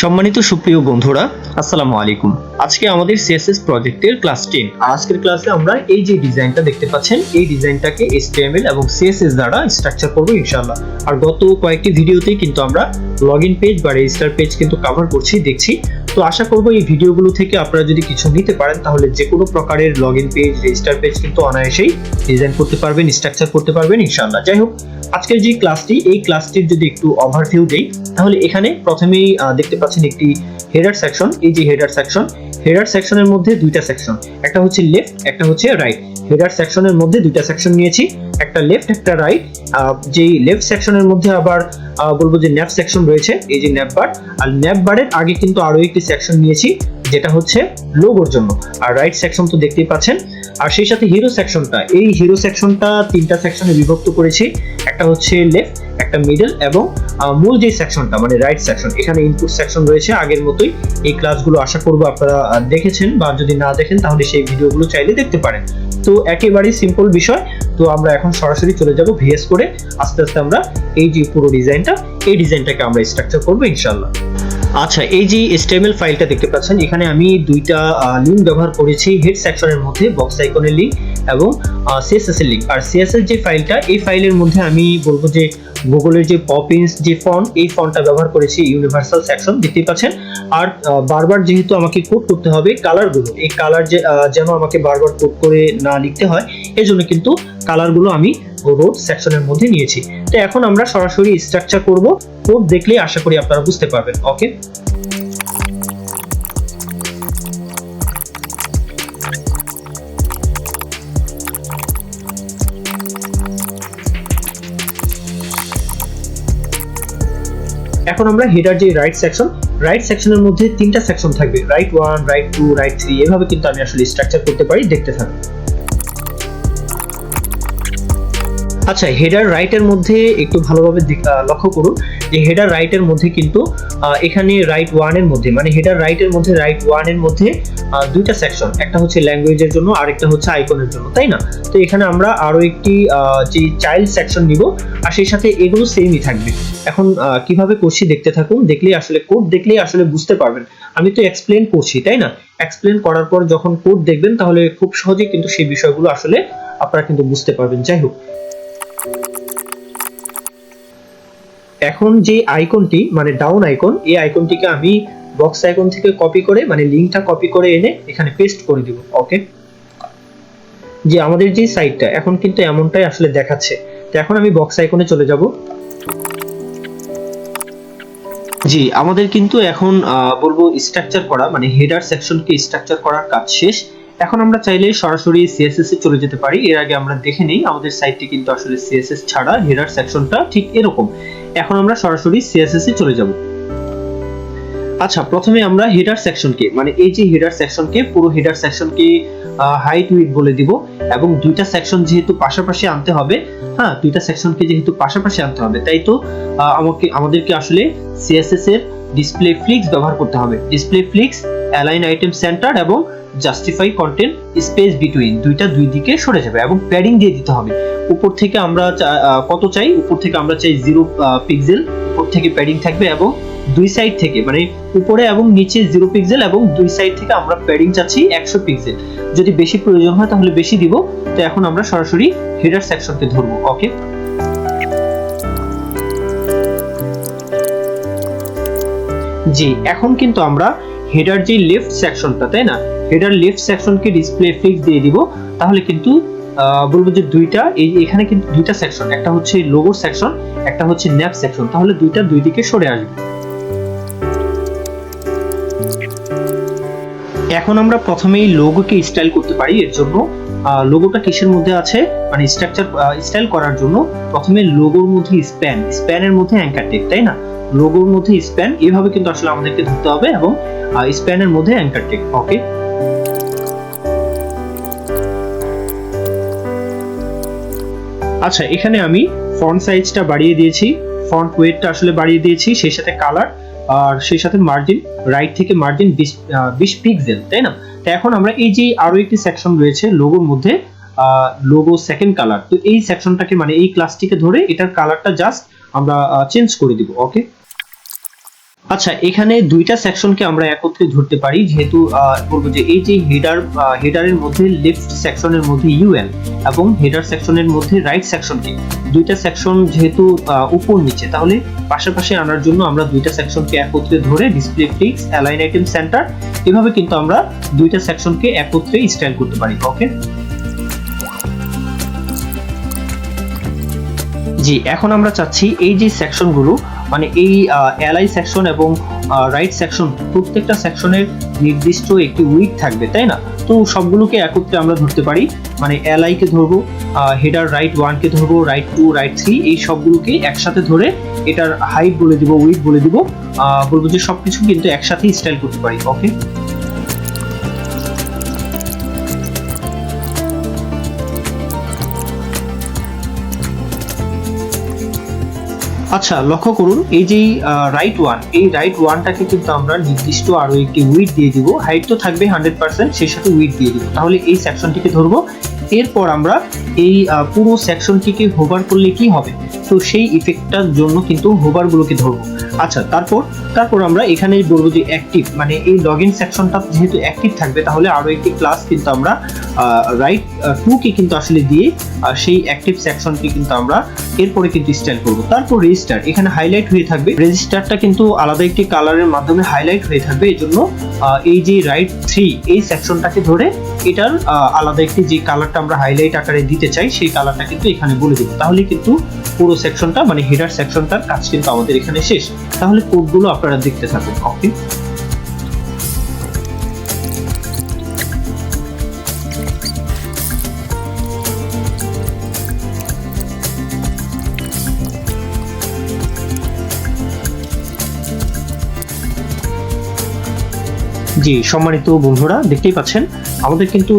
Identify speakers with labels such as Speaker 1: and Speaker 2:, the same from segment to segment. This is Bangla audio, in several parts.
Speaker 1: সম্মানিত সুপ্রিয় বন্ধুরা, আসসালামু আলাইকুম। আজকে আমাদের সিএসএস প্রজেক্টের ক্লাস টেন আজকের ক্লাসে আমরা এই যে ডিজাইনটা দেখতে পাচ্ছেন, এই ডিজাইনটাকে এসটিএমএল এবং সিএসএস দ্বারা স্ট্রাকচার করব ইনশাল্লাহ আর গত কয়েকটি ভিডিওতেই কিন্তু আমরা লগ ইন পেজ বা রেজিস্টার পেজ কিন্তু কভার করছি, দেখছি। তো আশা করব এই ভিডিওগুলো থেকে আপনারা যদি কিছু নিতে পারেন, তাহলে যে কোনো প্রকারের লগইন পেজ রেজিস্টার পেজ কিন্তু অনায়াসেই ডিজাইন করতে পারবেন স্ট্রাকচার করতে পারবেন, ইনশাআল্লাহ। যাই হোক, আজকের যে ক্লাসটি এই ক্লাসটির যদি একটু ওভারভিউ দেই, তাহলে এখানে প্রথমেই দেখতে পাচ্ছেন একটি হেডার সেকশন এই যে হেডার সেকশন হেডার সেকশনের মধ্যে দুইটা সেকশন একটা হচ্ছে লেফট একটা হচ্ছে রাইট হেডার সেকশনের মধ্যে দুইটা সেকশন নিয়েছি। একটা লেফট একটা রাইট যেই লেফট সেকশনের মধ্যে আবার বলব যে ন্যাপ সেকশন রয়েছে, এই যে ন্যাপ বার আর ন্যাপ বারের আগে কিন্তু আরও একটি সেকশন নিয়েছি, যেটা হচ্ছে লোগোর জন্য, আর রাইট সেকশন তো দেখতেই পাচ্ছেন, আর সেই সাথে হিরো সেকশনটা এই হিরো সেকশনটা তিনটা সেকশনে বিভক্ত করেছি, একটা হচ্ছে লেফট একটা মিডল এবং মূল যে সেকশনটা মানে রাইট সেকশন এখানে ইনপুট সেকশন রয়েছে, আগের মতোই, এই ক্লাসগুলো আশা করব আপনারা দেখেছেন, বা যদি না দেখেন, তাহলে সেই ভিডিওগুলো চাইলে দেখতে পারেন। তো একেবারেই সিম্পল বিষয় তো আমরা এখন সরাসরি চলে যাব ভিএস করে আস্তে আস্তে আমরা এই যে পুরো ডিজাইনটা, এই ডিজাইনটাকে আমরা স্ট্রাকচার করব ইনশাল্লাহ আচ্ছা এই যে স্টেমেল ফাইলটা দেখতে পাচ্ছেন, এখানে আমি দুইটা লিঙ্ক ব্যবহার করেছি হেড সেকশনের মধ্যে বক্স আইকনের লিঙ্ক এবং সিএসএস এর লিঙ্ক আর সিএসএস যে ফাইলটা এই ফাইলের মধ্যে আমি বলব যে গুগলের যে পপিন্স যে ফন্ট এই ফন্টটা ব্যবহার করেছি ইউনিভার্সাল সেকশন দেখতেই পাচ্ছেন। আর বারবার যেহেতু আমাকে কোড করতে হবে কালারগুলো এই কালার যে যেন আমাকে বারবার কোড করে না লিখতে হয় এই জন্য কিন্তু কালারগুলো আমি রোড সেকশনের মধ্যে নিয়েছি। তো এখন আমরা সরাসরি স্ট্রাকচার করব। কোড দেখলেই আশা করি আপনারা বুঝতে পারবেন। ওকে এখন আমরা হেডার যে রাইট সেকশন রাইট সেকশনের মধ্যে তিনটা সেকশন থাকবে। Right one right two right three এভাবে কিন্তু আমি আসলে স্ট্রাকচার করতে পারি, দেখতে থাকুন আচ্ছা হেডার রাইটের মধ্যে একটু ভালোভাবে লক্ষ্য করুন যে হেডার রাইটের মধ্যে কিন্তু এখানে রাইট ওয়ানের মধ্যে মানে হেডার রাইটের মধ্যে রাইট ওয়ানের মধ্যে দুইটা সেকশন একটা হচ্ছে ল্যাঙ্গুয়েজের জন্য আর একটা হচ্ছে আইকনের জন্য, তাই না? তো এখানে আমরা আরও একটি যে চাইল্ড সেকশন নিব, আর সেই সাথে এগুলো সেমই থাকবে। এখন কীভাবে করছি দেখতে থাকুন, দেখলেই আসলে কোড দেখলেই আসলে বুঝতে পারবেন। আমি তো এক্সপ্লেন করছি, তাই না? এক্সপ্লেন করার পর যখন কোড দেখবেন, তাহলে খুব সহজেই কিন্তু সেই বিষয়গুলো আসলে আপনারা কিন্তু বুঝতে পারবেন। যাই হোক এখন যে আইকনটি মানে ডাউন আইকন এই আইকনটিকে আমি বক্স আইকন থেকে কপি করে মানে লিঙ্কটা কপি করে এনে এখানে পেস্ট করে দিব ওকে যে আমাদের যে সাইটটা এখন কিন্তু এমনটাই আসলে দেখাচ্ছে। তো এখন আমি বক্স আইকনে চলে যাব। জি, আমাদের কিন্তু এখন বলব স্ট্রাকচার করা মানে হেডার সেকশনকে স্ট্রাকচার করার কাজ শেষ। এখন আমরা চাইলে সরাসরি সিএসএস এ চলে যেতে পারি। এর আগে আমরা দেখে নেই, আমাদের সাইটটি কিন্তু আসলে সিএসএস ছাড়া হেডার সেকশনটা ঠিক এরকম। এখন আমরা সরাসরি সিএসএস এ চলে যাব। আচ্ছা প্রথমে আমরা হেডার সেকশনকে মানে এই যে হেডার সেকশনকে পুরো হেডার সেকশনকে হাইট উইথ বলে দিব এবং দুইটা সেকশন যেহেতু পাশাপাশি আনতে হবে হ্যাঁ দুইটা সেকশনকে যেহেতু পাশাপাশি আনতে হবে, তাই তো আমাকে, আমাদেরকে আসলে সিএসএস এর ডিসপ্লে ফ্লিক্স ব্যবহার করতে হবে। Display flex align item center এবং জাস্টিফাই কন্টেন্ট স্পেস বিটুইন দুইটা দুই দিকে সরে যাবে এবং প্যাডিং দিয়ে দিতে হবে। উপর থেকে আমরা কত চাই? উপর থেকে আমরা চাই জিরো পিক্সেল উপর থেকে প্যাডিং থাকবে এবং দুই সাইড থেকে মানে উপরে এবং নিচে জিরো পিক্সেল এবং দুই সাইড থেকে আমরা প্যাডিং চাচ্ছি একশো পিক্সেল যদি বেশি প্রয়োজন হয় তাহলে বেশি দিব। তো এখন আমরা সরাসরি হেডার সেকশনকে ধরবো। ওকে জি, এখন কিন্তু আমরা হেডার যে লেফট সেকশনটা তাই না? হেডার লেফট সেকশনকে ডিসপ্লে ফিক্স দিয়ে দিব, তাহলে কিন্তু বলব যে দুইটা, এই এখানে কিন্তু দুইটা সেকশন একটা হচ্ছে লোগোর সেকশন একটা হচ্ছে ন্যাপ সেকশন তাহলে দুইটা দুই দিকে সরে আসবে। এখন আমরা প্রথমেই লোগোকে স্টাইল করতে পারি, এর জন্য লোগোটা কিসের মধ্যে আছে মানে স্ট্রাকচার স্টাইল করার জন্য, প্রথমে লোগোর মধ্যে স্প্যান স্প্যানের মধ্যে অ্যাঙ্কার টেক তাই না? লোগোর মধ্যে স্প্যান এভাবে কিন্তু আসলে আমাদেরকে ধরতে হবে এবং স্প্যানের মধ্যে অ্যাঙ্কার টেক ওকে আচ্ছা এখানে আমি ফন্ট সাইজটা বাড়িয়ে দিয়েছি। ফন্ট ওয়েটটা আসলে বাড়িয়ে দিয়েছি, সেই সাথে কালার আর সেই সাথে মার্জিন রাইট থেকে মার্জিন বিশ পিক্সেল তাই না? তো এখন আমরা এই যে আরও একটি সেকশন রয়েছে লোগোর মধ্যে লোগো সেকেন্ড কালার তো এই সেকশনটাকে মানে এই ক্লাসটিকে ধরে এটার কালারটা জাস্ট আমরা চেঞ্জ করে দিব ওকে আচ্ছা এখানে দুইটা সেকশনকে আমরা একত্রে ধরতে পারি, যেহেতু বলব যে এই যে হেডার হেডারের মধ্যে লেফট সেকশনের মধ্যে ইউএল এবং হেডার সেকশনের মধ্যে রাইট সেকশনকে দুইটা সেকশন যেহেতু উপর নিচে, তাহলে পাশাপাশি আনার জন্য আমরা দুইটা সেকশনকে একত্রে ধরে display fix align item center এভাবে কিন্তু আমরা দুইটা সেকশনকে একত্রে স্টাইল করতে পারি ওকে জি, এখন আমরা চাচ্ছি এই যে সেকশনগুলো মানে এই এলআই সেকশন এবং রাইট সেকশন প্রত্যেকটা সেকশনের নির্দিষ্ট একটি উইক থাকবে, তাই না? তো সবগুলোকে একত্রে আমরা ধরতে পারি। মানে অ্যালাইকে ধরবো হেডার রাইট ওয়ানকে ধরবো রাইট টু রাইট থ্রি এই সবগুলোকে একসাথে ধরে এটার হাইট বলে দিব উইথ বলে দিব। বলব যে সব কিছু কিন্তু একসাথেই স্টাইল করতে পারি ওকে আচ্ছা লক্ষ্য করুন, এই যে রাইট ওয়ান এই রাইট ওয়ানটাকে কিন্তু আমরা নির্দিষ্ট আরও একটি উইথ দিয়ে দিব। হাইট তো থাকবে হান্ড্রেড পার্সেন্ট সেই সাথে উইথ দিয়ে দিব। তাহলে এই সেকশনটিকে ধরবো। এরপর আমরা এই পুরো সেকশনটিকে হোভার করলে কি হবে? তো সেই ইফেক্টটার জন্য কিন্তু হোভার গুলোকে ধরবো। আচ্ছা তারপর তারপর আমরা এখানে বলব যে অ্যাক্টিভ মানে এই লগ ইন সেকশনটা যেহেতু অ্যাক্টিভ থাকবে, তাহলে আরও একটি ক্লাস কিন্তু আমরা রাইট টু কে কিন্তু আসলে দিয়ে সেই অ্যাক্টিভ সেকশনকে কিন্তু আমরা এরপরে কিন্তু স্টাইল করব। তারপর রেজিস্টার এখানে হাইলাইট হয়ে থাকবে। রেজিস্টারটা কিন্তু আলাদা একটি কালারের মাধ্যমে হাইলাইট হয়ে থাকবে। এই জন্য এই যে রাইট থ্রি এই সেকশনটাকে ধরে এটার আলাদা একটি যে কালারটা আমরা হাইলাইট আকারে দিতে চাই, সেই কালারটা কিন্তু এখানে বলে দিব। তাহলে কিন্তু পুরো সেকশনটা মানে হেডার সেকশনটার কাজ কিন্তু আমাদের এখানে শেষ। তাহলে কোডগুলো আপনারা দেখতে থাকুন। ওকে জি, সম্মানিত বন্ধুরা, দেখতেই পাচ্ছেন আমাদের কিন্তু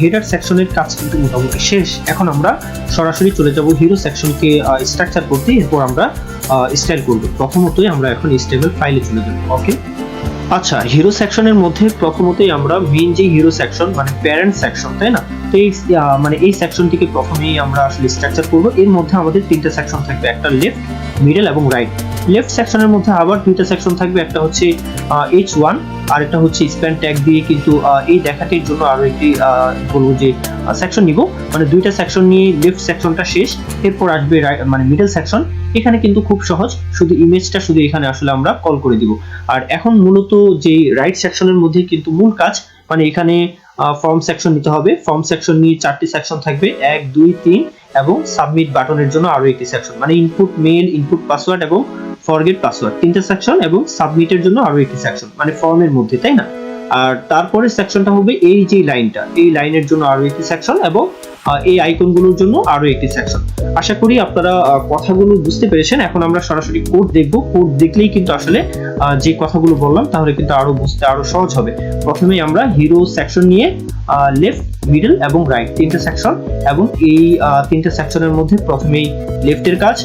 Speaker 1: হেডার সেকশনের কাজ কিন্তু মোটামুটি শেষ। এখন আমরা সরাসরি চলে যাব হিরো সেকশনকে স্ট্রাকচার করতে। এরপর আমরা স্টাইল করব। প্রথমতই আমরা এখন স্টেবল ফাইলে চলে যাব। ওকে আচ্ছা হিরো সেকশনের মধ্যে প্রথমতই আমরা মেইন যে হিরো সেকশন মানে প্যারেন্ট সেকশন তাই না? তো এই মানে এই সেকশনটিকে প্রথমেই আমরা আসলে স্ট্রাকচার করব। এর মধ্যে আমাদের তিনটা সেকশন থাকবে, একটা লেফট মিডল এবং রাইট লেফট সেকশনের মধ্যে আবার দুইটা সেকশন থাকবে, একটা হচ্ছে এইচ ওয়ান আর একটা হচ্ছে স্প্যান ট্যাগ দিয়ে কিন্তু এই দেখাটির জন্য আরও একটি বলব যে সেকশন নিব। মানে দুইটা সেকশন নিয়ে লেফট সেকশনটা শেষ, এরপর আসবে মানে মিডল সেকশন এখানে কিন্তু খুব সহজ, শুধু ইমেজটা শুধু এখানে আসলে আমরা কল করে দিব। আর এখন মূলত যে রাইট সেকশনের মধ্যে কিন্তু মূল কাজ মানে এখানে ফর্ম সেকশন নিতে হবে। ফর্ম সেকশন নিয়ে চারটি সেকশন থাকবে। এক, দুই, তিন এবং সাবমিট বাটনের জন্য আরও একটি সেকশন মানে ইনপুট মেল ইনপুট পাসওয়ার্ড এবং ফরগেট পাসওয়ার্ড তিনটা সেকশন এবং সাবমিটের জন্য আরও একটি সেকশন মানে ফর্মের মধ্যে, তাই না? আর তারপরে সেকশনটা হবে এই যে লাইনটা এই লাইনের জন্য আরও একটি সেকশন এবং এই আইকনগুলোর জন্য আরও একটি সেকশন আশা করি আপনারা কথাগুলো বুঝতে পেরেছেন। এখন আমরা সরাসরি কোড দেখব। কোড দেখলেই কিন্তু আসলে যে কথাগুলো বললাম, তাহলে কিন্তু আরও বুঝতে আরও সহজ হবে। প্রথমেই আমরা হিরো সেকশন নিয়ে লেফট মিডল এবং রাইট তিনটা সেকশন এবং এই তিনটা সেকশনের মধ্যে প্রথমেই লেফটের কাজ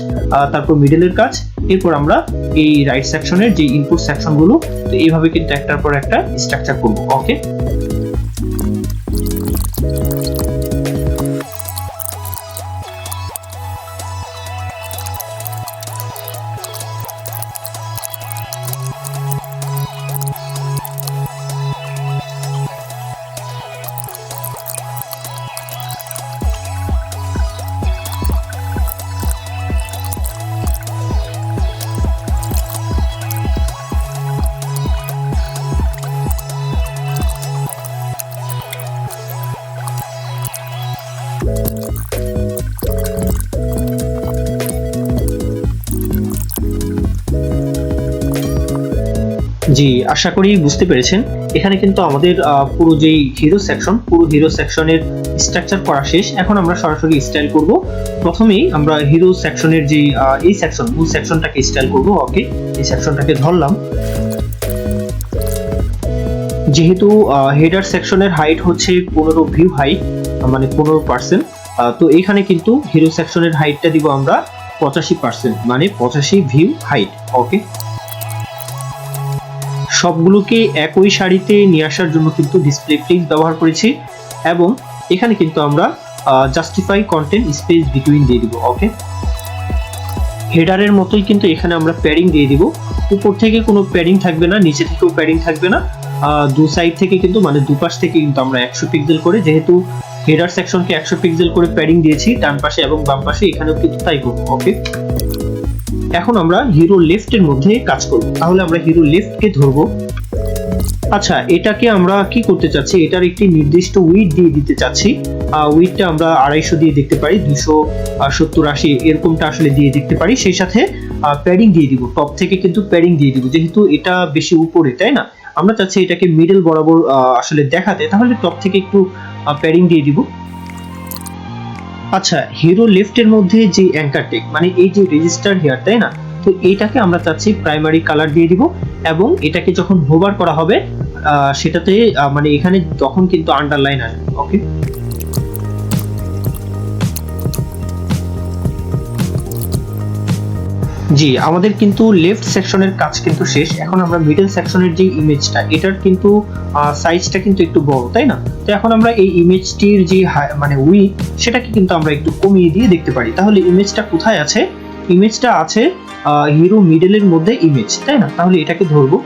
Speaker 1: তারপর মিডলের কাজ, এরপর আমরা এই রাইট সেকশনের যে ইনপুট সেকশনগুলো তো এইভাবে কিন্তু একটার পর একটা স্ট্রাকচার করব ওকে জি, আশা করি বুঝতে পেরেছেন। এখানে কিন্তু আমাদের পুরো যেই হিরো সেকশন পুরো হিরো সেকশনের স্ট্রাকচার করা শেষ। এখন আমরা সরাসরি স্টাইল করব। প্রথমেই আমরা হিরো সেকশনের যে এই সেকশন মূল সেকশনটাকে স্টাইল করব। ওকে এই সেকশনটাকে ধরলাম। যেহেতু হেডার সেকশনের হাইট হচ্ছে পনেরো ভিউ হাইট মানে পনেরো পার্সেন্ট তো এখানে কিন্তু হিরো সেকশনের হাইটটা দিব আমরা পঁচাশি পার্সেন্ট মানে পঁচাশি ভিউ হাইট ওকে সবগুলোকে একই সারিতে নিয়ে আসার জন্য কিন্তু ডিসপ্লে ফ্লিক্স ব্যবহার করেছি এবং এখানে কিন্তু আমরা জাস্টিফাই কন্টেন্ট স্পেস বিটুইন দিয়ে দিব ওকে হেডারের মতোই কিন্তু এখানে আমরা প্যাডিং দিয়ে দিব। উপর থেকে কোনো প্যাডিং থাকবে না, নিচে থেকেও প্যাডিং থাকবে না। দু সাইড থেকে কিন্তু মানে দুপাশ থেকে কিন্তু আমরা একশো পিক্সেল করে, যেহেতু হেডার সেকশনকে একশো পিক্সেল করে প্যাডিং দিয়েছি, ডান পাশে এবং বাম পাশে, এখানেও কিন্তু তাই করব ওকে এখন আমরা হিরো লেফটের মধ্যে কাজ করব। তাহলে আমরা হিরো লেফটকে ধরবো। আচ্ছা এটাকে আমরা কি করতে চাচ্ছি? এটার একটি নির্দিষ্ট উইড দিয়ে দিতে চাচ্ছি। উইডটা আমরা আড়াইশো দিয়ে দেখতে পারি, দুশো সত্তর, আশি, এরকমটা আসলে দিয়ে দেখতে পারি। সেই সাথে প্যাডিং দিয়ে দিব। টপ থেকে কিন্তু প্যাডিং দিয়ে দিব, যেহেতু এটা বেশি উপরে, তাই না? আমরা চাচ্ছি এটাকে মিডল বরাবর আসলে দেখাতে। তাহলে টপ থেকে একটু প্যাডিং দিয়ে দিব। আচ্ছা হিরো লেফটের মধ্যে যে অ্যাঙ্কার টেক মানে এই যে রেজিস্টার হেয়ার তাই না? তো এটাকে আমরা চাচ্ছি প্রাইমারি কালার দিয়ে দিব এবং এটাকে যখন হোভার করা হবে সেটাতে মানে এখানে তখন কিন্তু আন্ডারলাইন আসবে ওকে জি, আমাদের কিন্তু লেফট সেকশনের কাজ কিন্তু শেষ। এখন আমরা মিডল সেকশনের যে ইমেজটা এটার কিন্তু সাইজটা কিন্তু একটু বড়, তাই না? তো এখন আমরা এই ইমেজটির যে মানে উই সেটাকে কিন্তু আমরা একটু কমিয়ে দিয়ে দেখতে পারি। তাহলে ইমেজটা কোথায় আছে? ইমেজটা আছে হিরো মিডলের মধ্যে ইমেজ তাই না? তাহলে এটাকে ধরবো।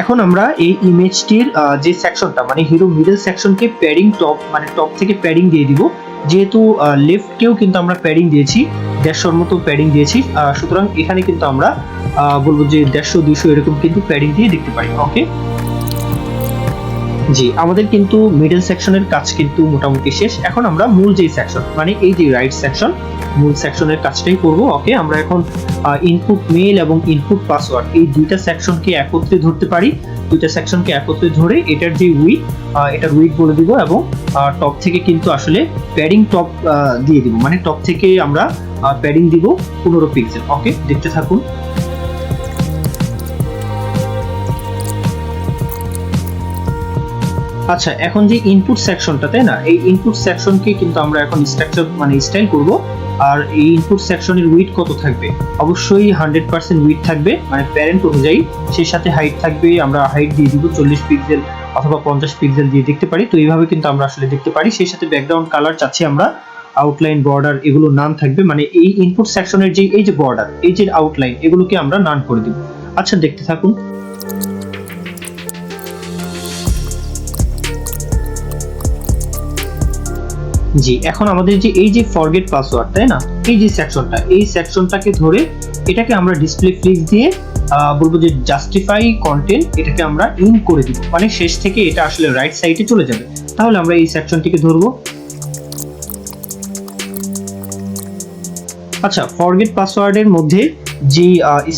Speaker 1: এখন আমরা এই ইমেজটির যে সেকশনটা মানে হিরো মিডল সেকশনকে প্যাডিং টপ মানে টপ থেকে প্যাডিং দিয়ে দিব। যেহেতু লেফটকেও কিন্তু আমরা প্যাডিং দিয়েছি। দেড়শোর মতো প্যাডিং দিয়েছি। সুতরাং এখানে কিন্তু আমরা বলব যে দেড়শো, দুইশো এরকম কিন্তু প্যাডিং দিয়ে দেখতে পারি ওকে জি, আমাদের কিন্তু মিডল সেকশনের কাজ কিন্তু মোটামুটি শেষ। এখন আমরা মূল যে সেকশন মানে এই যে রাইট সেকশন মূল সেকশনের কাজটাই করব ওকে আমরা এখন ইনপুট মেল এবং ইনপুট পাসওয়ার্ড এই দুইটা সেকশনকে একত্রে ধরতে পারি। দুইটা সেকশনকে একত্রে ধরে এটার যে উইক এটার উইক বলে দিব এবং টপ থেকে কিন্তু আসলে প্যাডিং টপ দিয়ে দিব। মানে টপ থেকে আমরা প্যাডিং দিব পনেরো পিক্সেল ওকে দেখতে থাকুন। আচ্ছা এখন যে ইনপুট সেকশনটা তাই না, এই ইনপুট সেকশনকে কিন্তু আমরা এখন স্ট্রাকচার মানে স্টাইল করব। আর এই ইনপুট সেকশনের উইড কত থাকবে? অবশ্যই হান্ড্রেড পার্সেন্ট উইড থাকবে মানে প্যারেন্ট অনুযায়ী। সেই সাথে হাইট থাকবে, আমরা হাইট দিয়ে দিব চল্লিশ পিক্সেল অথবা পঞ্চাশ পিক্সেল দিয়ে দেখতে পারি। তো এইভাবে কিন্তু আমরা আসলে দেখতে পারি। সেই সাথে ব্যাকগ্রাউন্ড কালার চাচ্ছি আমরা আউটলাইন বর্ডার এগুলো নাম থাকবে। মানে এই ইনপুট সেকশনের যে, এই যে বর্ডার এই যে আউটলাইন এগুলোকে আমরা নান করে দিব। আচ্ছা দেখতে থাকুন। জি, এখন আমাদের যে, এই যে ফরগেট পাসওয়ার্ড তাই না? এই যে সেকশনটা এই সেকশনটাকে ধরে এটাকে আমরা ডিসপ্লে ফ্লিক্স দিয়ে বলব যে জাস্টিফাই কন্টেন্ট এটাকে আমরা ইন করে দিব। মানে শেষ থেকে এটা আসলে রাইট সাইডে চলে যাবে। তাহলে আমরা এই সেকশনটিকে ধরবো। আচ্ছা ফরগেট পাসওয়ার্ডের মধ্যে যে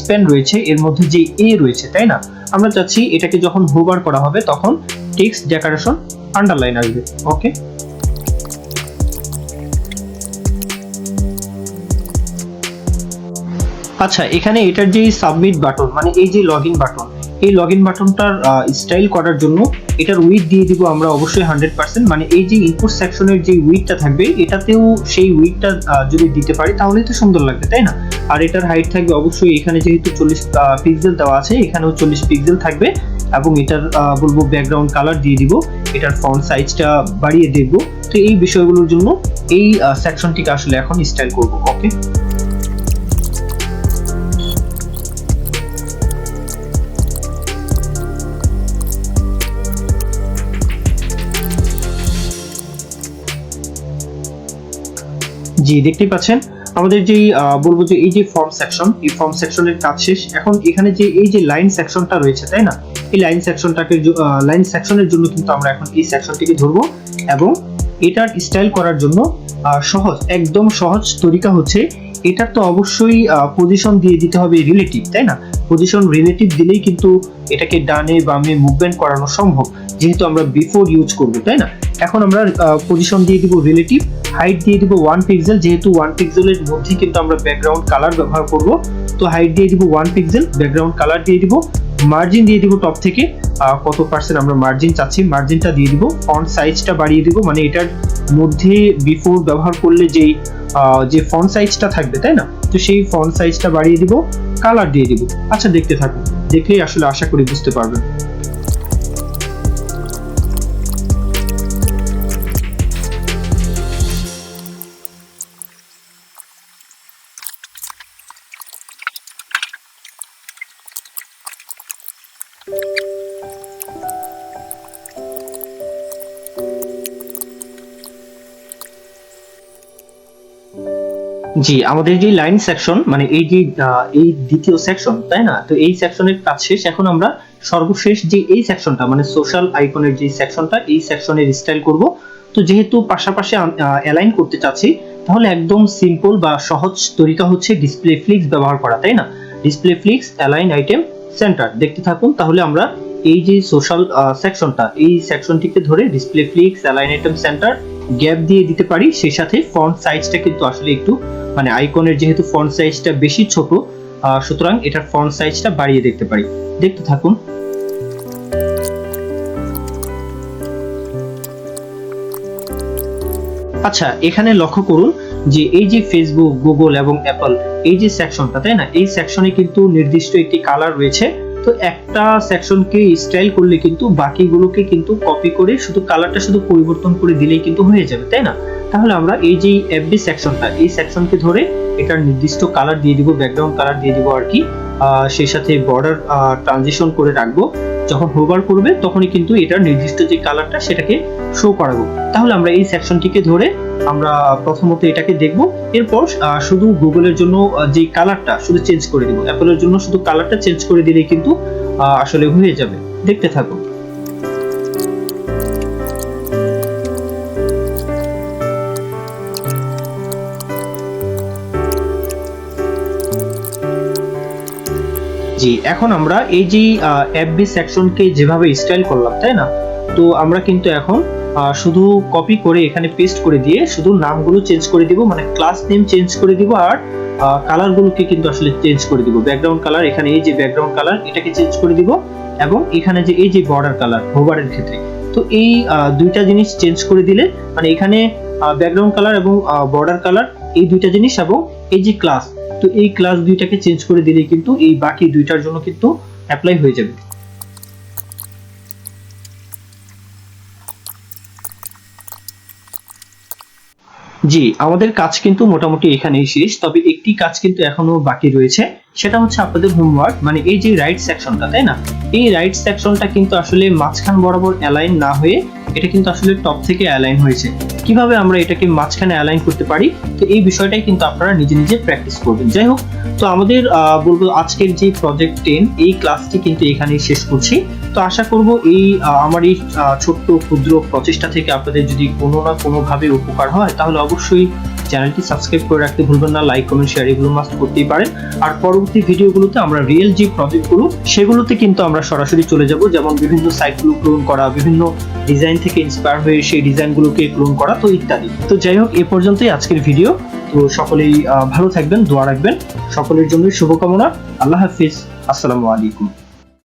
Speaker 1: স্প্যান রয়েছে, এর মধ্যে যে এ রয়েছে, তাই না? আমরা চাচ্ছি এটাকে যখন হোভার করা হবে, তখন টেক্সট ডেকারেশন আন্ডারলাইন আসবে ওকে আচ্ছা এখানে এটার যে সাবমিট বাটন মানে এই যে লগ ইন বাটন এই লগ ইন বাটনটার স্টাইল করার জন্য এটার উইথ দিয়ে দিব আমরা অবশ্যই হান্ড্রেড পার্সেন্ট মানে এই যে ইনপুট সেকশনের যে উইথটা থাকবে, এটাতেও সেই উইথটা যদি দিতে পারি, তাহলে তো সুন্দর লাগবে, তাই না? আর এটার হাইট থাকবে অবশ্যই এখানে যেহেতু চল্লিশ পিক্সেল দেওয়া আছে, এখানেও চল্লিশ পিক্সেল থাকবে এবং এটার বলব ব্যাকগ্রাউন্ড কালার দিয়ে দিব, এটার ফন্ট সাইজটা বাড়িয়ে দেখব। তো এই বিষয়গুলোর জন্য এই সেকশনটিকে আসলে এখন স্টাইল করব ওকে জি, দেখতেই পাচ্ছেন। আমাদের যেই বলব যে এই যে ফর্ম সেকশন এই ফর্ম সেকশনের কাজ শেষ। এখন এখানে যে এই যে লাইন সেকশনটা রয়েছে, তাই না? এই লাইন সেকশনটাকে লাইন সেকশনের জন্য কিন্তু আমরা এখন এই সেকশনটিকে ধরবো এবং এটার স্টাইল করার জন্য সহজ, একদম সহজ তরিকা হচ্ছে এটার তো অবশ্যই পজিশন দিয়ে দিতে হবে রিলেটিভ তাই না? পজিশন রিলেটিভ দিলেই কিন্তু এটাকে ডানে বামে মুভমেন্ট করানো সম্ভব, যেহেতু আমরা বিফোর ইউজ করব, তাই না? এখন আমরা পজিশন দিয়ে দিব রিলেটিভ হাইট দিয়ে দিব ওয়ান পিক্সেল যেহেতু ওয়ান পিক্সেলের মধ্যে কিন্তু আমরা ব্যাকগ্রাউন্ড কালার ব্যবহার করব, তো হাইট দিয়ে দিব ওয়ান পিক্সেল ব্যাকগ্রাউন্ড কালার দিয়ে দিব মার্জিন দিয়ে দিব টপ থেকে কত পার্সেন্ট আমরা মার্জিন চাচ্ছি মার্জিনটা দিয়ে দিব ফন্ট সাইজটা বাড়িয়ে দিব মানে এটার মধ্যে বিফোর ব্যবহার করলে যেই যে ফন্ট সাইজটা থাকবে, তাই না? তো সেই ফন্ট সাইজটা বাড়িয়ে দিব কালার দিয়ে দিব। আচ্ছা দেখতে থাকুন, দেখলেই আসলে আশা করি বুঝতে পারবেন। জি, আমাদের যে লাইন সেকশন মানে এই যে এই দ্বিতীয় সেকশন তাই না? তো এই সেকশনের কাজ শেষ। এখন আমরা সর্বশেষ যে এই সেকশনটা মানে সোশ্যাল আইকনের যে সেকশনটা এই সেকশনের স্টাইল করব। তো যেহেতু পাশাপাশি অ্যালাইন করতে চাচ্ছি, তাহলে একদম সিম্পল বা সহজ তরিকা হচ্ছে ডিসপ্লে ফ্লিক্স ব্যবহার করা, তাই না? Display flex align item center দেখতে থাকুন, তাহলে আমরা এই যে সোশ্যাল সেকশনটা এই সেকশনটিকে ধরে display flex align item center gap দিয়ে দিতে পারি, সেই সাথে ফন্ট সাইজটা কিন্তু আসলে একটু মানে আইকনের যেহেতু ফন্ট সাইজটা বেশি ছোট সুতরাং এটার ফন্ট সাইজটা বাড়িয়ে দেখতে পারি। দেখতে থাকুন। আচ্ছা এখানে লক্ষ্য করুন যে এই যে ফেসবুক গুগল এবং অ্যাপল এই যে সেকশনটা তাই না? এই সেকশনে কিন্তু নির্দিষ্ট একটি কালার রয়েছে। তো একটা সেকশনকে স্টাইল করলে কিন্তু বাকিগুলোকে কিন্তু কপি করে শুধু কালারটা শুধু পরিবর্তন করে দিলেই কিন্তু হয়ে যাবে, তাই না? তাহলে আমরা এই যে এফবি সেকশনটা এই সেকশনকে ধরে এটার নির্দিষ্ট কালার দিয়ে দিব ব্যাকগ্রাউন্ড কালার দিয়ে দিব আর কি। সেই সাথে বর্ডার ট্রানজিশন করে রাখব। যখন হোভার করবে, তখনই কিন্তু এটার নির্দিষ্ট যে কালারটা সেটাকে শো করাবো। তাহলে আমরা এই সেকশনটিকে ধরে আমরা প্রথমত এটাকে দেখব। এরপর শুধু গুগলের জন্য যে কালারটা শুধু চেঞ্জ করে দেবো। অ্যাপলের জন্য শুধু কালারটা চেঞ্জ করে দিলেই কিন্তু আসলে হয়ে যাবে। দেখতে থাকুন জি, এখন আমরা এই যে এফবি সেকশনকে যেভাবে স্টাইল করলাম, তাই না? তো আমরা কিন্তু এখন শুধু কপি করে এখানে পেস্ট করে দিয়ে শুধু নামগুলো চেঞ্জ করে দিব মানে ক্লাস নেম চেঞ্জ করে দিব আর কালারগুলোকে কিন্তু আসলে চেঞ্জ করে দিব। ব্যাকগ্রাউন্ড কালার এখানে এই যে ব্যাকগ্রাউন্ড কালার এটাকে চেঞ্জ করে দিব এবং এখানে যে এই যে বর্ডার কালার হোভারের ক্ষেত্রে। তো এই দুইটা জিনিস চেঞ্জ করে দিলে মানে এখানে ব্যাকগ্রাউন্ড কালার এবং বর্ডার কালার এই দুইটা জিনিস এবং এই যে ক্লাস তো এই ক্লাস দুইটাকে চেঞ্জ করে দিলে কিন্তু এই বাকি দুইটার জন্য কিন্তু অ্যাপ্লাই হয়ে যাবে। জি, আমাদের কাজ কিন্তু মোটামুটি এখানেই শেষ, তবে একটি কাজ কিন্তু এখনও বাকি রয়েছে, সেটা হচ্ছে আপনাদের হোমওয়ার্ক মানে এই যে রাইট সেকশনটা তাই না? এই রাইট সেকশনটা কিন্তু আসলে মাঝখান বরাবর অ্যালাইন না হয়ে এটা কিন্তু আসলে টপ থেকে অ্যালাইন হয়েছে। কীভাবে আমরা এটাকে মাঝখানে অ্যালাইন করতে পারি, তো এই বিষয়টাই কিন্তু আপনারা নিজে নিজে প্র্যাকটিস করবেন। যাই হোক, তো আমাদের বলব আজকের যে প্রজেক্ট টেন এই ক্লাসটি কিন্তু এখানেই শেষ করছি। তো আশা করব এই আমার এই ছোট্ট, ক্ষুদ্র প্রচেষ্টা থেকে আপনাদের যদি কোনো না কোনোভাবে উপকার হয়, তাহলে অবশ্যই চ্যানেলটি সাবস্ক্রাইব করে রাখতে ভুলবেন না লাইক কমেন্ট শেয়ার এগুলো মাস্ট করতেই পারেন। আর পরবর্তী ভিডিওগুলোতে আমরা রিয়েল যে প্রজেক্টগুলো সেগুলোতে কিন্তু আমরা সরাসরি চলে যাব, যেমন বিভিন্ন সাইটগুলো ক্লোন করা, বিভিন্ন ডিজাইন থেকে ইন্সপায়ার হয়ে সেই ডিজাইনগুলোকে ক্লোন করা, তো ইত্যাদি। তো যাই হোক, এ পর্যন্তই আজকের ভিডিও তো সকলেই ভালো থাকবেন, দোয়া রাখবেন। সকলের জন্য শুভকামনা। আল্লাহ হাফিজ। আসসালামু আলাইকুম।